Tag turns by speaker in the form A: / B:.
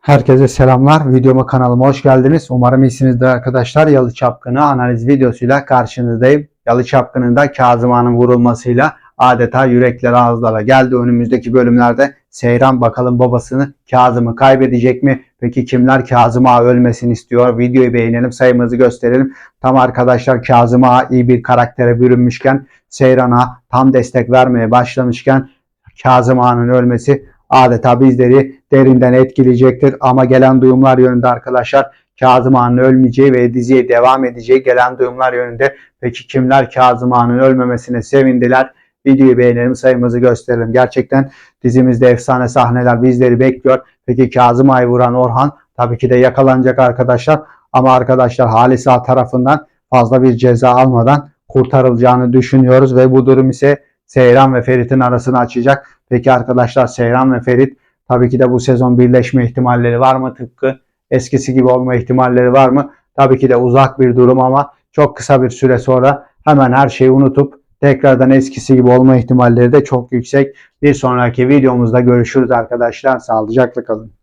A: Herkese selamlar. Videoma kanalıma hoş geldiniz. Umarım iyisinizdir arkadaşlar. Yalı Çapkını analiz videosuyla karşınızdayım. Yalı Çapkın'ın da Kazım Ağa'nın vurulmasıyla adeta yürekler ağızlara geldi. Önümüzdeki bölümlerde Seyran bakalım babasını Kazım'ı kaybedecek mi? Peki kimler Kazım Ağa ölmesini istiyor? Videoyu beğenelim, sayımızı gösterelim. Tam arkadaşlar Kazım Ağa iyi bir karaktere bürünmüşken Seyran'a tam destek vermeye başlamışken Kazım Ağa'nın ölmesi adeta bizleri derinden etkileyecektir. Ama gelen duyumlar yönünde arkadaşlar Kazım Ağa'nın ölmeyeceği ve diziye devam edeceği gelen duyumlar yönünde. Peki kimler Kazım Ağa'nın ölmemesine sevindiler? Videoyu beğenelim, sayımızı gösterelim. Gerçekten dizimizde efsane sahneler bizleri bekliyor. Peki Kazım Ağa'yı vuran Orhan tabii ki de yakalanacak arkadaşlar. Ama arkadaşlar Halis Ağa tarafından fazla bir ceza almadan kurtarılacağını düşünüyoruz ve bu durum ise Seyran ve Ferit'in arasını açacak. Peki arkadaşlar Seyran ve Ferit tabii ki de bu sezon birleşme ihtimalleri var mı? Tıpkı eskisi gibi olma ihtimalleri var mı? Tabii ki de uzak bir durum ama çok kısa bir süre sonra hemen her şeyi unutup tekrardan eskisi gibi olma ihtimalleri de çok yüksek. Bir sonraki videomuzda görüşürüz arkadaşlar. Sağlıcakla kalın.